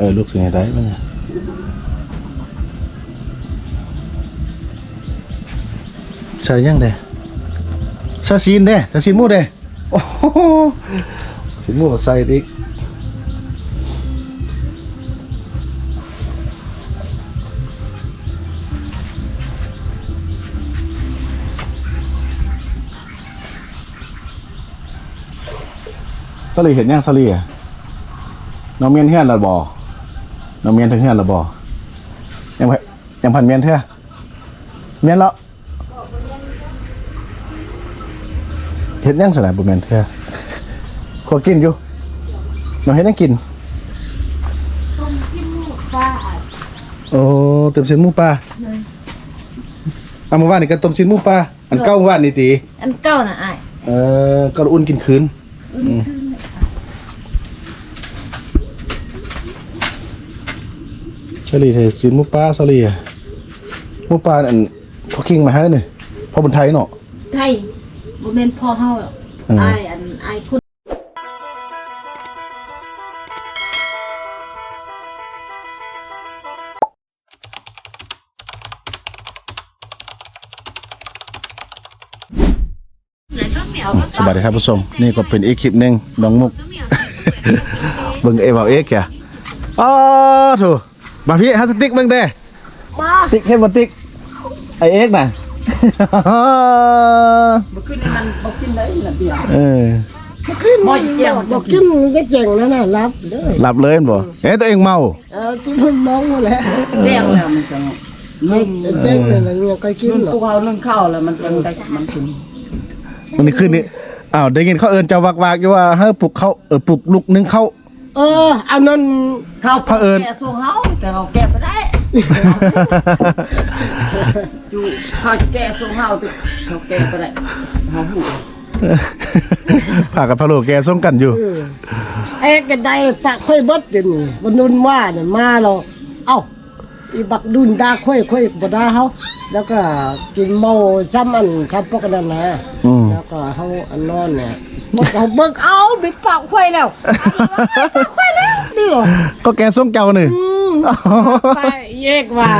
เออลูกสิให้ได้มั้งเนี่ยใส่ยังเด้ใส่ซีนเด้ใส่ซีนมูเด้โอ้โหซีนมูใส่ดิสลีเห็นยังสลีอะน้องเมียนเฮียนละบ่ น้องเมียนถึงเฮียนละบ่ยังพันยังพันเมียนเท่าเมียนแล้วเห็นยังสนามบุเมียนเท่าขอกินอยู่น้องเห็นยังกินต้มกินหมูปลาอะโอ้เติมสินหมูปลาเอาเมื่อวานนี่ก็ต้มสินหมูปลาอันเก้าเมื่อวานนี่ตีอันเก่าน่ะอ้ายเออก็อุ่นกินคืนอืม ฉลี่ยสินหมูปลาเฉลี่ยหมูปลาอันพอคิงมาให้หน่อยพอบนไทยเนาะไทยบ่แม่นพ่อเฮาหรอกอืมอ้ายอันอ้ายคนสวัสดีครับผู้ชมนี่ก็เป็นอีกคลิปหนึ่งน้องมุก เบิ่งเอวเอาเอ็กแกอ๋อถู มาพี่ฮัสติกเบิ่งเด้มาติ๊กเห็นบ่ติ๊กไอเอ็กน่ะบ่ขึ้นมันบ่ขึ้นได้ละเดียวเออบ่เกี่ยวบอกกินมันก็เจ๋งแล้วนะรับเลยหลับเลยบ่เอ๊ะตัวเองเมาเออที่มันเมาแหละเรียงแล้วมันจะนึ่งเจ๋งเลยนะเนี่ยก็กินนึ่งหรอพวกเขานึ่งข้าวแล้วมันเป็นได้มันถึงวันนี้คืนนี้อ้าวได้ยินเขาเอิ้นเจ้าวักๆอยู่ว่าเฮ้ยปลุกเขาเออปลุกลุกนึงเขาเอออันนั้นข้าวเผอิญแก่ส่งเฮา แต่เขาแก่บ่ได้จูเขาแก่ส่งเฮาแต่เขาแก่บ่ได้เฮาฮู้พากันพะโลแกส่งกันอยู่เออไอ้กระไดปะค่อยบดเดี๋ยวนี้บนุนว่าเนี่ยมาเราเอ้าอีบักดุนดาค่อยค่อยบ่ได้เฮา แล้วก็กินเมาซ้ำอันซ้ำพวกนั้นนะอืม แล้วก็เฮาอันนอนเนี่ยมันเอาเบิกเอาบิดปากค่อยแล้วค่อยแล้วนี่เหรอก็แกส่งเจ้านี่ อืมไปเยกว่า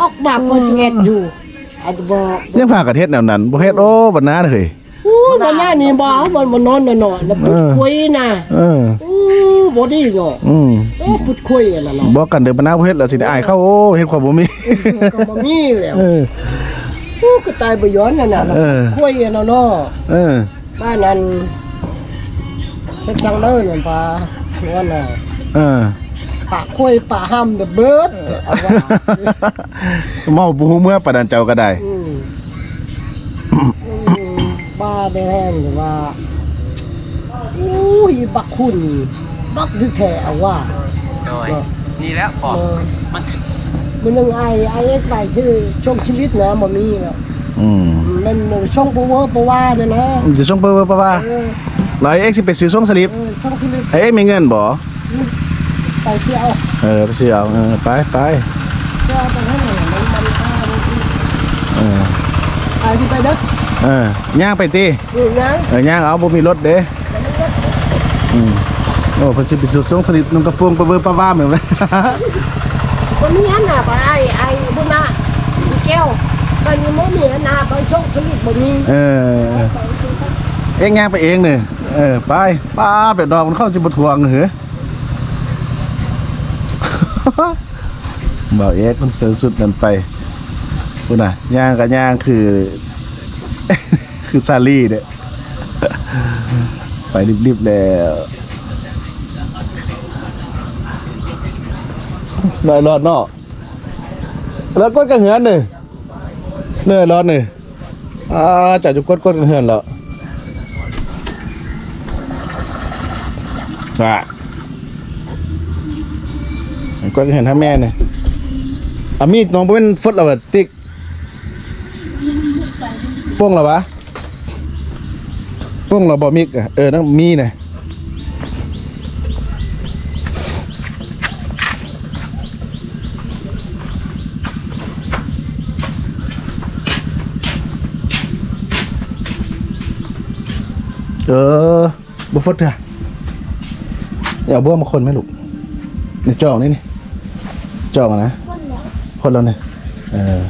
ออกมาคนเงียอยู่อาจจะบอก ยังพากันเฮ็ดแนวนั้นบ่เฮ็ดโอ้บัดน้าเด้ย อู้มันน่านี่บ่เอามันมันนอนน่ะเนาะแล้วพูดคุยน่ะเอออู้บ่ดีเนาะอืมโอ้พูดคุยกันน่ะเนาะบอกกันเด้อบัดน้าบ่เฮ็ดแล้วสิได้อายเขาโอ้เฮ็ดความบ่มีก็บ่มีแล้วเอออู้ก็ตายบ่ย้อนน่ะน่ะเออคุยกันเนาะเนาะเออบ้านนั้นเฮ็ดจังเลยนั่นป่าว่าน่ะเออปากคุยปากห้ำเด้อเบิดเอาว่าเมาบ่ฮู้เมื่อปานนั้นเจ้าก็ได้อืมอื มบ้าได้แห้งหรือว่าอุ้ยบักคุณบักที่แท้เอาว่าโดยนี่แหล้วพอเออมันถึงมันนึงไอไอเอ็กไปชื่อช่วงชีวิตนะมันมีแล้วอืมมันช่วงปวปว่าเนี่ยนะสิส่งเปอร์ป่ว่าเออร้อยเอ็กซ์สิไปซื้อส่งสลิปเออช่วงชีวิตไอ้เอ็กซ์มีเงินบ่ไปเชี่ยวเออไปซื้อเอาเออไปไปเชี่ยวไปให้หน่อยมันมันค่ามันเออไปที่ไปเด้อ เออย่างไปตินี่นะเออย่างเอาบ่มีรถเด้อืมโอ้เพิ่นสิไปซื้อส่งสลิปนำกระโปรงไปเบอร์ปะว่าเหมือนกันคนนี้น่ะไปไอไอบุญนะมีแก้วมันยังไม่มีนะไปช่วงชีวิตบ่มีเออ เอ็งย่างไปเองเนี่ยเออไปป้าเป็ดดอกมันเข้าสิบทวงเหรอบ่าวเอ็กซ์มันเสือสุดนั่นไปพูดน่ะย่างกับย่างคือ คือซาลี่เนี่ย ไปรีบๆแล้วนอยรอดเนาะแล้วกดกระเหือนหนึ่งเนื่อยรอดหนึ่งอ่าจัดอยู่กดกดกระเหือนแล้วอะก็เห็นท่าแม่เนี่ยอามีดน้องเป็นฟดเราแบบติ๊ก ป้งเหรอวะป้งเราบอมิกอะเออนั่นมีนี่ยเออบุฟเฟ่ต์อะอย่าเอาบื้อมาคนไหมลูกในจองนี่นี่จองอะนะ คนแล้วเนี่ยเออ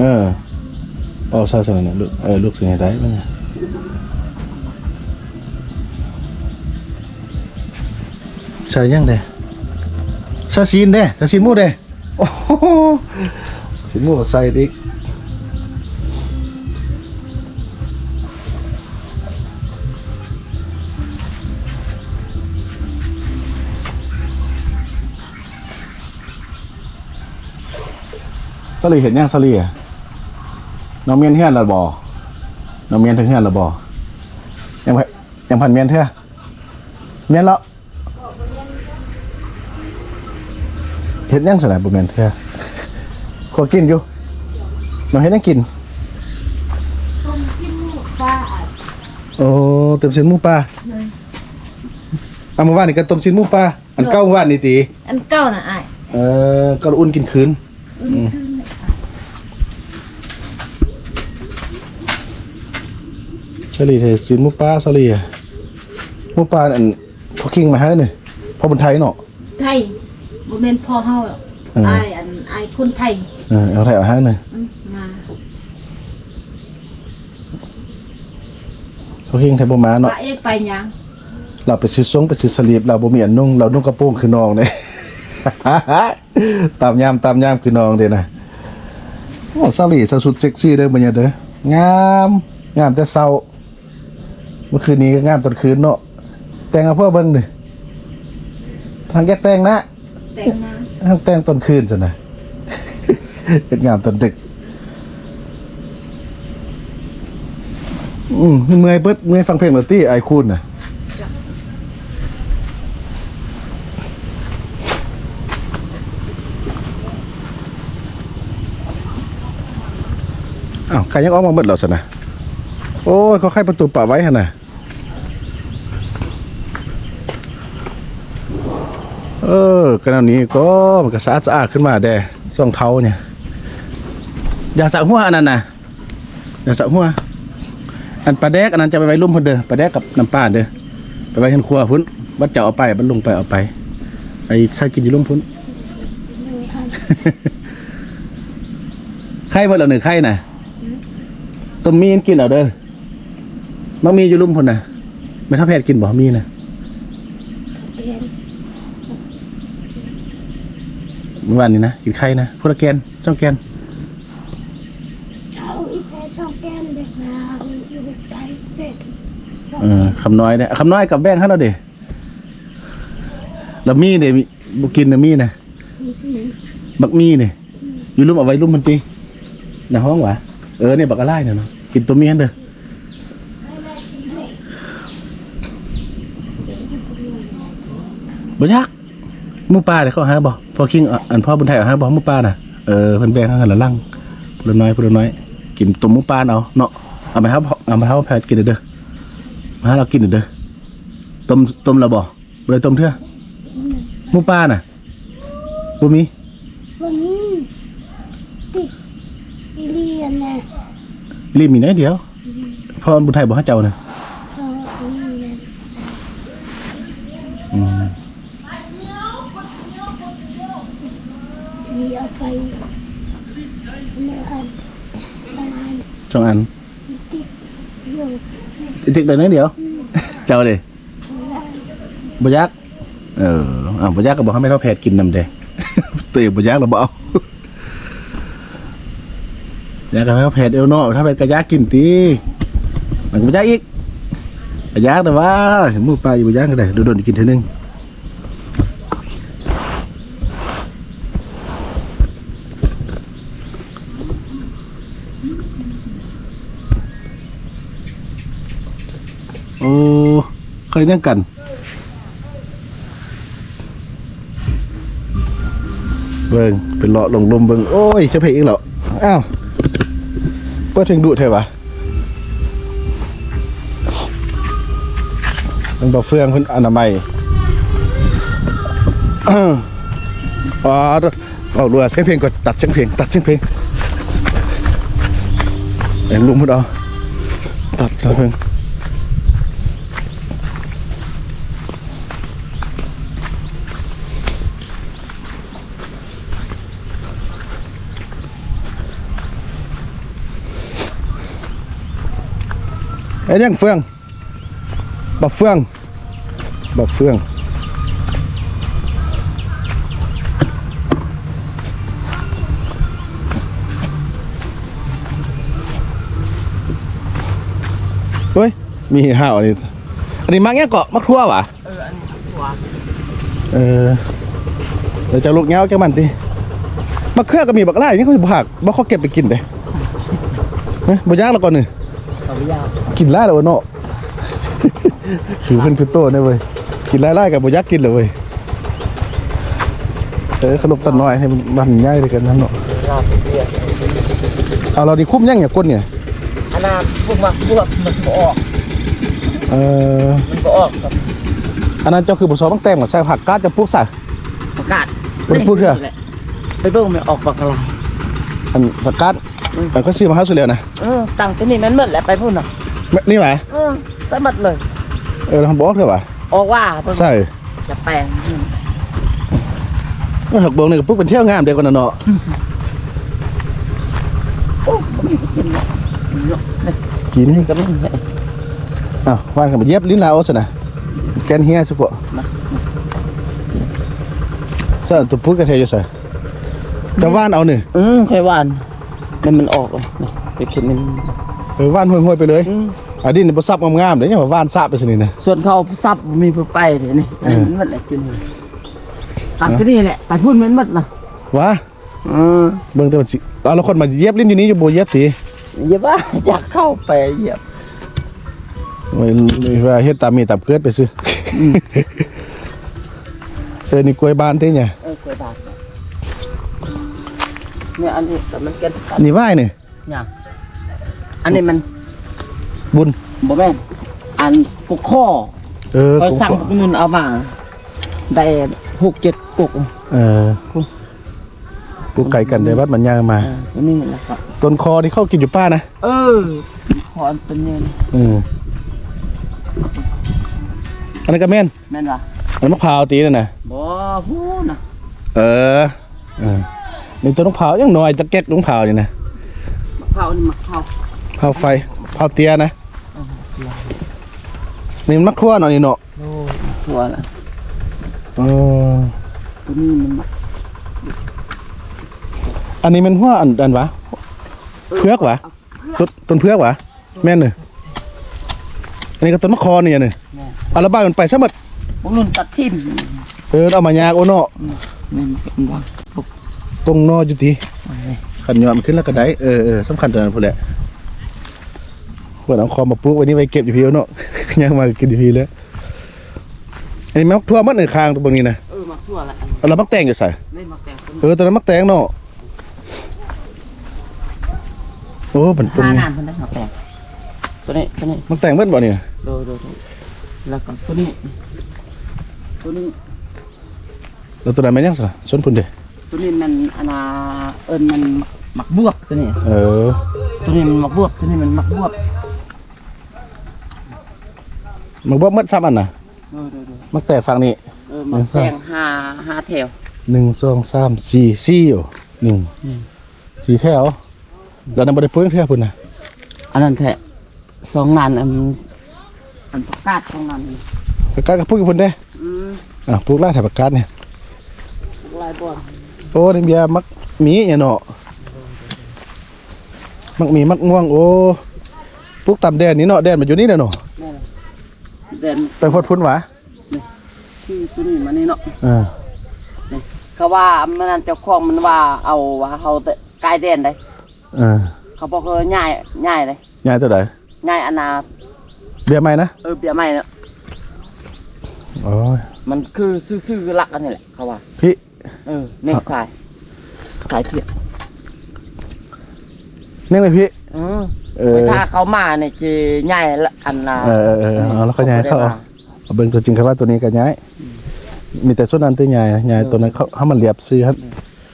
เออเอาใส่ใส่เนี่ยลูกเออลูกสิให้ได้บ้างเนี่ยใส่ยังเด้ใส่ซีนเด้ใส่ซีนมูเด้โอ้โหซีนมูใส่ดิสลีเห็นยังสลีอะ น้องเมียนเฮียนละบ่ น้องเมียนถึงเฮียนละบ่ ยังพันยังพันเมียนเถอะเมียนแล้วเห็นยังสนามบุเมียนเถอะขอกินอยู่น้องเห็นยังกินต้มจิ้มหมูปลาอัดโอ้เต็มสินหมูปลาเอามาว่านนี่ก็ต้มสินหมูปลาอันเก้าว่านนี่ตีอันเก้าน่ะอ้ายเออก็อุ่นกินคืนอืม สลีเทสินหมูปลาสลีอะหมูปลาอันพอคิงมาให้หน่อยพอบนไทยเนาะไทยบ่แม่นพ่อเฮาหรอกเอออ้ายอันอ้ายคนไทยเออเอาไทยเอาให้หน่อยอืมมาพอคิงไทยบ่มาเนาะว่าเอ๊ะไปหยังเราไปซื้อซงไปซื้อสลีปเราบ่มีอันนุ่งเรานุ่งกระโปรงคือน้องเนี่ยตามยามตามยามคือน้องเด้นะโอ้สลีสสุดเซ็กซี่เด้อบัดเนี่ยเด้องามงามแต่เช้า เมื่อคืนนี้ก็งามตอนคืนเนาะแต่งเอาเพื่อเบิ่งดิทางแยกแต่งนะแต่งหน้าทางแต่งตอนคืนซะนะเป็นงามตอนดึก อืมเมื่อยเบิดเมื่อยฟังเพลงดนตรีไอคูนน่ะอ้าวใครยังออกมาเบิดแล้วสนะโอ้ยเขาไขประตูป่าไว้ฮะน่ะ ออกันเอานี้ก็มันก็สะอาดสะอาดขึ้นมาแด่ส่องเท้าเนี่ย อย่าสะหัวอันนั้นนะอย่าสะหัว อันปลาแดกอันนั้นจะไปไว้ลุ่มพุ่นเด้อปลาแดกกับน้ำปลาเด้อไปไว้เห็นครัวพุ่นบัดเจ้าเอาไปบัดลงไปเอาไปไอ้ใส่กินอยู่ลุ่มพุ่นไข่เมื่อเราหนึ่งไข่น่ะต้มมีนกินเอาเด้อมักมีอยู่ลุ่มพุ่นน่ะไม่ท้าแพทย์กินบ่มีน่ะเมื่อ วานนี้นะกินไข่นะพุทธแกนช่องแกนเอาอีแพช่องแก้มเด็กนาอยู่ใจเป็ดเออคำน้อยเนี่ยคำน้อยกับแบ่งให้เราเด้แล้วมีเด้มีบ่กินน่ะมีน่ะบักมีเนี่ยอยู่ลุ่มเอาไว้ลุ่มมันตีในห้องหวะเออเนี่ยบักอะไรเนี่ยเนาะกินตัวเมียนเด้อบ่ยาก หมูป่าเดี๋ยวเขาหาบ่พอคิงอะอันพ่อบุญไทยเอาหาบ่หมูป่าน่ะเออเพิ่นแบ่งให้กันละลังพุ่นละน้อยพุ่นละน้อย กินตัวหมูป่าเอาเนาะเอาไปครับเอาไปครับแพทย์กินเด้อมาหาเรากินเด้อต้มต้มแล้วบ่บ่ได้ต้มเถอะหมูปลาน่ะบ่มีวันนี้ติอีเลียนนะรีบมีน้อยเดียวพอบุญไทยบ่ให้เจ้าน่ะ เอออีเลียน อืม มีเอาไปเมื่ออันประมาณ สองอันติ๊กติ๊กได้น้อยเดียว เจ้าเด้บยักเอออ่าบยักก็บอกให้แม่เท่าแพทย์กินนำเด้ตัวเองบ่ยักแล้วบ่เอาอยากให้แม่แพทย์เอาเนาะถ้าแพทย์ก็อยากินติมันก็บยักอีกบ่ยักแต่ว่าหมูปลาอยู่บ่ยักก็ได้โดนๆกินเทื่อนึง โอ้ เคยนั่งกันเบิ่งเป็นเลาะลงลมเบิ่งโอ้ยเชฟเพลอีกแล้วอ้าวเปิดเพลงดุเถอะวะมันบอเฟืองเพิ่นอนามัยอ๋อเอาดูเสียงเพลงก่อนตัดเสียงเพลงตัดเสียงเพลงเอ็งลุงมุดเอาตัดซะเพิ่ง ไอ้ยังเฟืองบับเฟืองบับเฟืองเฮ้ย มีห้าวอันนี้อันนี้มักเงี้ยเกาะมักทั่ววะเออ อันนี้ตัวเออเดี๋ยวจะลูกเงี้ยวแกมันติมะเขือก็มีบักไล่นี่เขาจะผักบ่เขาเก็บไปกินเด้เฮ้ยบ่ยากแล้วก่อนนี่เขายาว กินไล่แล้วเนาะคือเพิ่นคือโตเนี่ยเว้ยกินไล่ๆกับบ่อยากกินเลยเว้ยเออขนมตันน้อยให้มันมันง่ายเลยกันนั่นเนาะรอบเดียวเอาเราดิคุ้มยังอย่าก้นเนี่ยอันนั้นพวกมักพวกมันบ่ออกเออมันบ่ออกกับอันนั้นเจ้าคือบ่ซอบังแตงกับใส่ผักกาดจะปลูกซะประกาศไม่ได้พูดเหรอไปเบิ่งมันออกบักอะไรอันผักกาด มันก็ซื้อมาให้สุดแล้วนะเออตังตัวนี้แมันหมดแหละไปพุ่นน่ะไม่นี่หว่าเออใส่หมดเลย เออทำบอกเถอะว่ะออกว่าเพิ่นใช่จะแปลงอืมก็หักบงนี่ก็ปุ๊กเป็นเที่ยวงามเดียวกันนะเนาะโอ้บ่มีกินหรอกเนาะนี่กินก็ไม่ได้อ้าววานกันมาเย็บลิ้นลาวซะนะแกนเฮียสุกะมาซะตัวปุ๊กกระเทยอยู่ซะจะว่านเอาหนึ่งอืมค่อยหวาน มันมันออกเลยนี่ไปกินมันเออว่านห้วยๆไปเลยอืมอันนี้นี่บ่ซับงามๆเด้ยังว่าว่านซาบไปซะนี่นะ ส่วนเขาซับมีผู้ไปเดี๋ยวนี้เออ มันหมดแหละกินเลยตัดที่นี่แหละไปพุ่นมันหมดนะวะอืมเบิ่งแต่มันสิเอาแล้วคนมาเย็บลิ้นอยู่นี้อยู่บ่เย็บติอย่าว่าอยากเข้าไปเหยียบโอ้ยว่าเฮ็ดตามมีตามเกิดไปซื้ออเออนี่กล้วยบานเด้เนี่ยเออกล้วยบาท เนี่ยอันนี้แต่มันเกินอันนี่ว่ายนี่อย่างอันนี้มันบุญบ่แม่นอันกุกข้อเออเขาสั่งพวกนึงเอามาได้หกเจ็ดกุกเออกูไก่กันได้วัดมันยางมาเออตัวนี้แหละครับต้นคอที่เข้ากินอยู่ป้านะเออขอเป็นเงินเอออันนั้นก็แม่นแม่นวะอันนั้นมะพร้าวตีนั่นนะบ่ฮู้นะเออเออ นี่ต้นมะพร้าวยังน้อยตะเก็กมะพร้าวนี่นะมะพร้าวนี่มะพร้าวมะพร้าวไฟมะพร้าวเตี้ยนะนี่มันมักทั่วเนาะนี่เนาะโอ้ตัวละเออตัวนี้มันมะอันนี้มันหัวอันอันวะเพือกวะต้นต้นเพือกวะแม่นเนอะอันนี้ก็ต้นมะคอนี่เนี่ยแม่เอาละบ้านมันไปซะหมดพวกนุ่นตัดทิ่มเออเอามายากโอเนาะนี่มันเป็นว่าพวก ตรงนอจุติอะไรขันยอดมันขึ้นแล้วก็ได้เออเออสำคัญตรงนั้นพูดแหละเพื่อนเอาคอมาปลูกไว้นี่ไว้เก็บอยู่พี่เนาะยังมากินอยู่พี่เลยอันนี้มักทั่วมัดในคางตรงนี้นะเออมักทั่วละเอาเรามักแตงอยู่ใส่ไม่มักแต่งตัวเออตอนนั้นมักแตงเนาะโอ้เป็นตรงห้านี้งานคนได้มักแต่งตัวนี้ตัวนี้มักแตงเบิดบ่เนี่ยดูดูดูแล้วก็ตัวนี้ตัวนี้แล้วตัวนั้นมันยังสิชนพุ่นเด้ ตัวนี้มันอันนาเอิญมันหมักบวบตัวนี้ เออ ตัวนี้มันหมักบวบตัวนี้มันหมักบวบมักบ่มัดซ้ำอันน่ะเออดูดูมักแตงฝั่งนี้ เออหมักแตงห้าห้าแถว หนึ่งสองสามสี่สี่อยู่หนึ่งอืม สี่แถวแล้วนั้นบ่ได้ปลูกแถวพุ่นน่ะอันนั้นแท้สองงานอันอันประกาศสองงานประกาศกับปลูกอยู่พุ่นเด้อืมอะปลูกไร่ถ่ายประกาศเนี่ยลายบวบ โอ้นี่เบียร์มักหมีเนี่ยเนาะมักหมีมักง่วงโอ้ปลูกตามแดนนี่เนาะแดนมันอยู่นี่เนาะแม่นเด่นไปพดพุ่นหวะที่ตัวนี้มานี่เนาะอ่าเขาว่ามันนั่นเจ้าของมันว่าเอาว่าเขาแต่กายเด่นได้อ่าเขาบอกเขาง่ายง่ายเลยยายตัวไหนง่ายอันนาเบียร์ไหมนะเออเบียร์ใหม่เนาะโอ้ยมันคือซื่อๆหลักกันนี่แหละเขาว่าพี่ เออเน่งสาย สายเพียเน่งเลยพี่ อืมเออ ถ้าเขามาเนี่ยจะง่ายละอันนาเออเออเออเอาแล้วก็ย้ายเข้าเอาเอาเบิ่งตัวจริงครับว่าตัวนี้ก็ย้าย มีแต่ส่วนนั้นตัวใหญ่นะย้ายตัวนั้นเขาเขามันเรียบซื้อครับ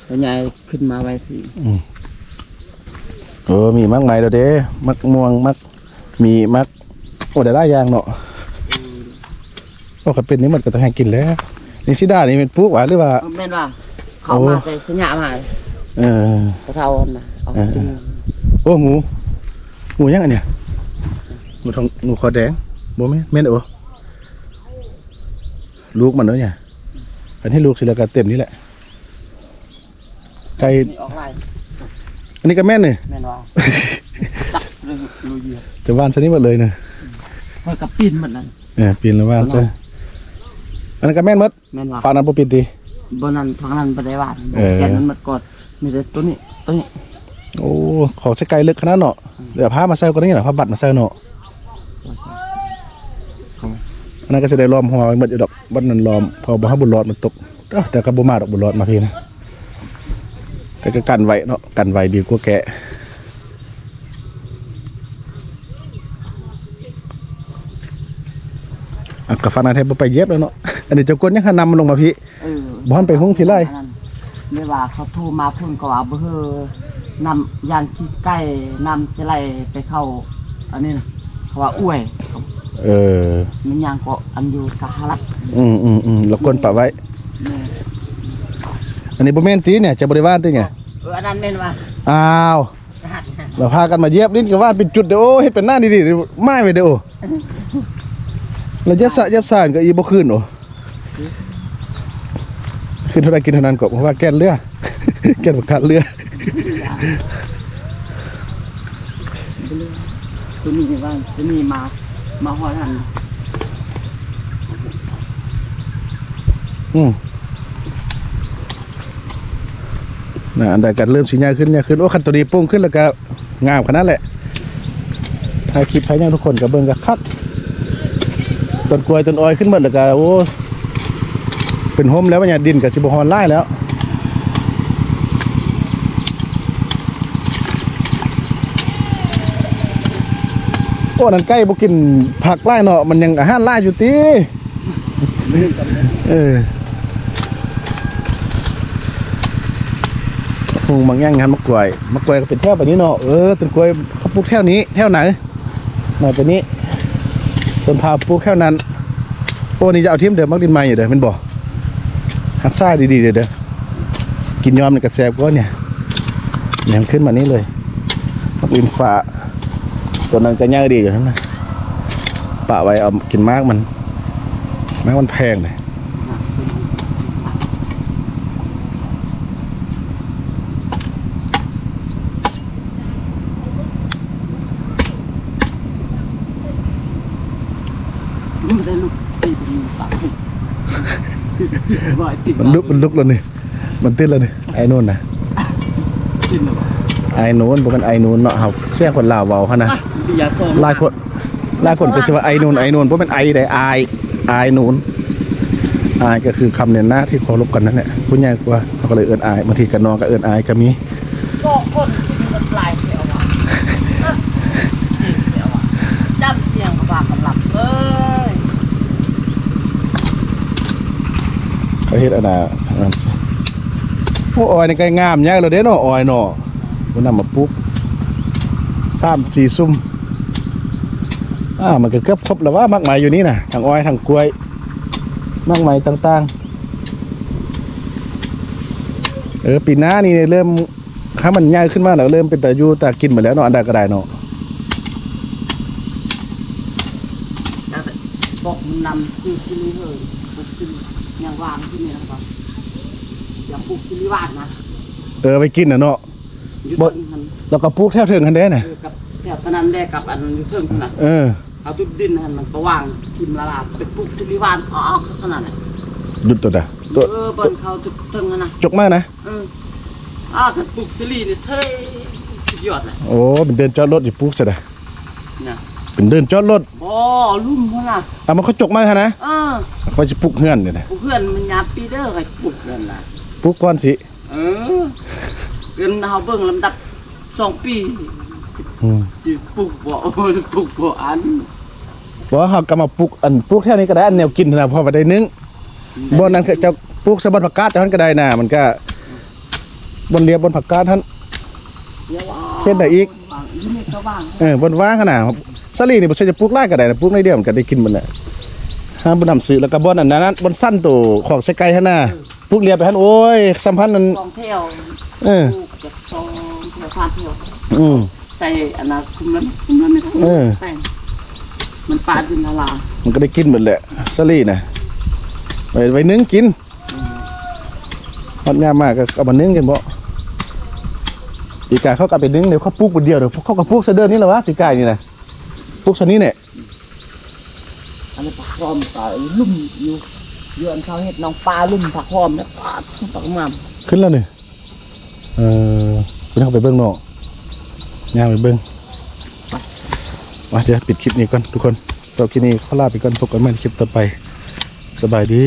เขาง่ายขึ้นมาไว้ที่อืมโอ้มีมักไหมเด้อเด้มักม่วงมักมีมักโอ้ได้หลายอย่างเนาะโอ้ก็เป็นนี่มันก็ต้องให้กินแล้ว นี่สิดานี่เป็นปลูกหวานหรือว่า แม่นว่าเขาโอ้มาแต่สัญญามาเออ กระเทาอันน่ะเอากินโอ้หมูหมูยังอันเนี่ยหมูทองหมูคอแดงบ่แม่นแม่นโอ้ลูกมันเนาะเนี่ยอันที่ลูกสิแล้วก็เต็มนี่แหละไก่นี่ออกลายอันนี้ก็แม่นนี่แม่นว่าตักเลยลุยเหยียบแต่ว่านซะนี่หมดเลยเนอะเพิ่นก็ปีนหมดนั่นเออปีนแล้วว่านซะ อันนั้นก็แม่นหมดแม่นว่าฝั่งนั้นบ่ปีนติบนนั้นทางนั้นบ่ได้ว่าเออ แกนนั้นหมดก่อนมีแต่ตัวนี้ตัวนี้โอ้ของสกายลึกขนาดเนาะเดี๋ยวพามาใส่ก็นี่น่ะพาบัตรมาใส่เนาะอันนั้นก็สิได้ล้อมหัวไว้หมดอยู่ดอกบัดนั้นล้อมพอบ่ให้บุญรอดมันตกเอ้าแต่ก็บ่มาดอกบุญรอดมาพี่นะแต่ก็กันไว้เนาะกันไว้ดีกว่าแกะอะก็ฟังนั้นให้บ่ไปเย็บแล้วเนาะ อันนี้เจ้ากวนยังหานำมันลงมาพี่ เออบ่ทันไปหุ้งพี่ไล่ไม่ว่าเขาโทรมาเพิ่นก็ว่าบ่เฮอนำยานขี้ไก่นำจะไล่ไปเข้า อันนี้นะเขาว่าอ้วยเออ มันยังก็อันอยู่สหรัฐอืมอืมอืมแล้วกวนปะไว้นี่อันนี้บ่แม่นตีเนี่ยจะบ่ได้ว่านติไงเอออันนั้นแม่นว่าอ้าวเราพากันมาเย็บลิ้นกับว่านเป็นจุดเด้อโอ้เฮ็ดเป็นหน้าดีๆไม้ไว้เด้อโอ้แล้วเย็บสะเย็บสานก็อีบ่คืนโอ้ ขึ้นเท่าใดกินเท่านั้นก็เพราะว่าแก่นเรือแก่นประกันเรือตัวนี้ว่าตัวนี้มา มาฮอดหันอืมน่ะอันใดกันเริ่มสิใหญ่ขึ้นใหญ่ขึ้นโอ้คันตัวนี้โป่งขึ้นแล้วก็งามขนาดแหละถ่ายคลิปให้ยังทุกคนก็เบิ่งก็คักต้นกล้วยต้นอ้อยขึ้นหมดแล้วก็โอ้ เป็นโฮมแล้วเนี่ยดินก็สิบฮอนหลายแล้วโอ้นั่นใกล้บ่กินผักไล่เนาะมันยังอาหารไล่อยู่ติเออปลูกบางอย่งงานมะกรวยมะกรวยก็เป็นแถวแบบนี้เนาะเออต้นกล้วยเขาปลูกแถวนี้แถวไหนหน่อยตัวนี้ต้นพาปลูกแถวนั้นโอ้นี่จะเอาทิมเดิมมักดินใหม่อยู่เด้อแมันบ่ หักซ่าดีๆเด้อเด้อกินยอมในกระแสบก็เนี่ยแหนมขึ้นมานี้เลยมักดินฝาตัวนั้นก็ย่างดีอยู่ทั้งนั้นปะไว้เอากินมากมันมากมันแพงเลย มันได้ลูกตีเป็นปากบ่อยติด มันลุกมันลุกแล้วนี่มันตื้นแล้วนี่ไอ้นู่นนะติดแล้วไอ้นู่นบ่เป็นไอ้นู่นเนาะเฮาเสียงคนลาวเว้าหั่นนะยาส่งหลายคนหลายคนก็สิว่าไอ้นู่นไอ้นู่นบ่เป็นไอ้ใดอายอายนู่นอายก็คือคำเนี่ยหน้าที่เคารพกันนั่นแหละผู้ใหญ่กว่าเขาก็เลยเอิ้นอายบางทีก็น้องก็เอิ้นอายก็มีก็คนกินกันปลายเสียวอะเสียวอะจำเสียงกับปากกับหลับเอ้ย เฮ็ดอันน่ะอันนั้นสิโอ้ออยนี่ก็งามยากแล้วเด้เนาะออยเนาะบ่นำมาปลูก3 4ซุ่มอ่ามันก็เกือบครบแล้วว่ามากมายอยู่นี่นะทั้งอ้อยทั้งกล้วย มากมายต่างๆ เออปีหน้านี่เริ่มถ้ามันใหญ่ขึ้นมาแล้วเริ่มเป็นตะยูตะกินหมดแล้วเนาะอันใดก็ได้เนาะบอกนำที่ที่นี่เลย วางที่นี่นะครับอย่าปลูกที่นี่วาดนะเออไปกินน่ะเนาะอยู่บ่ตรงนั้นแล้วก็ปลูกแถวเทิงกันได้น่ะเออกับแถวตอนนั้นแรกกับอันอยู่เทิงขนาดเออเอาทุบดินหันมันประวางทิมละลาบเป็นปลูกสิริวานอ๋อขนาดนั้นดุดตัวน่ะตัวเออบนเขาทุกเทิงอะนะจกมากนะเอออ้าถ้าปลูกสิรินี่เท่สุดยอดเลยโอ้เป็นเดินจอดรถอยู่ปลูกซะได้นะ เป็นเดินจอดรถบ่ลุ่มพุ่นน่ะอะมันเขาจกมากนะเออเขาสิปลูกเฮือนนี่นะเพื่อนมันยาปีเดอร์ไอ้ปลูกนั่นน่ะปลูกก่อนสิเออเกินเฮาเบิ่งลำดับสองปีอืมสิปลูกบ่ปลูกบ่อันบ่เฮาก็มาปลูกอันปลูกแถวนี้ก็ได้อันแนวกินนะพอว่าได้นึงบ่นั้นคือจะปลูกสะบันผักกาดเท่านั้นก็ได้นะมันก็บนเรียบบนผักกาดท่านเดี๋ยวว่าเฮ็ดได้อีกบก็ว่างเออบนว่างขนาด สลีนี่บ่ใช่จะปลูกไร่ก็ได้นะปลูกในเดียวมันก็ได้กินมันน่ะห้ามบ่นำซื้อแล้วก็บ่อนอันนั้นบนสั้นโตของใส่ไก่หั่นน่ะปลูกเรียบไปหั่นโอ้ยสัมพันธ์นั้นสองเที่ยวเออลูกจะสองเที่ยวสามเที่ยวอืมใส่อันนั้นคุมแล้วคุมแล้วไม่ต้องเออแต่งมันปาดดินนาลามันก็ได้กินหมดแหละสลีน่ะไว้ไว้นึ่งกินฮอดยามมากก็เอามานึ่งกันบ่ปีกายเขาก็เอาไปนึ่งเดี๋ยวเขาปลูกบนเดียวเดี๋ยวเขาก็ปลูกซะเดือนนี้แหละวะปีกายนี่น่ะ ปลูกซะนี้เนี่ยอันนี้ผักหอมก็ลุ่มอยู่เยือนเขาเฮ็ดน้องปลาลุ่มผักหอมเนี่ยปาดผักงามขึ้นแล้วนี่เออไปเข้าไปเบิ้งเนาะย่างไปเบิ้งมาเดี๋ยวปิดคลิปนี้ก่อนทุกคนตอนคลิปนี้ขอลาไปก่อนพบกันใหม่ในคลิปต่อไป สบายดี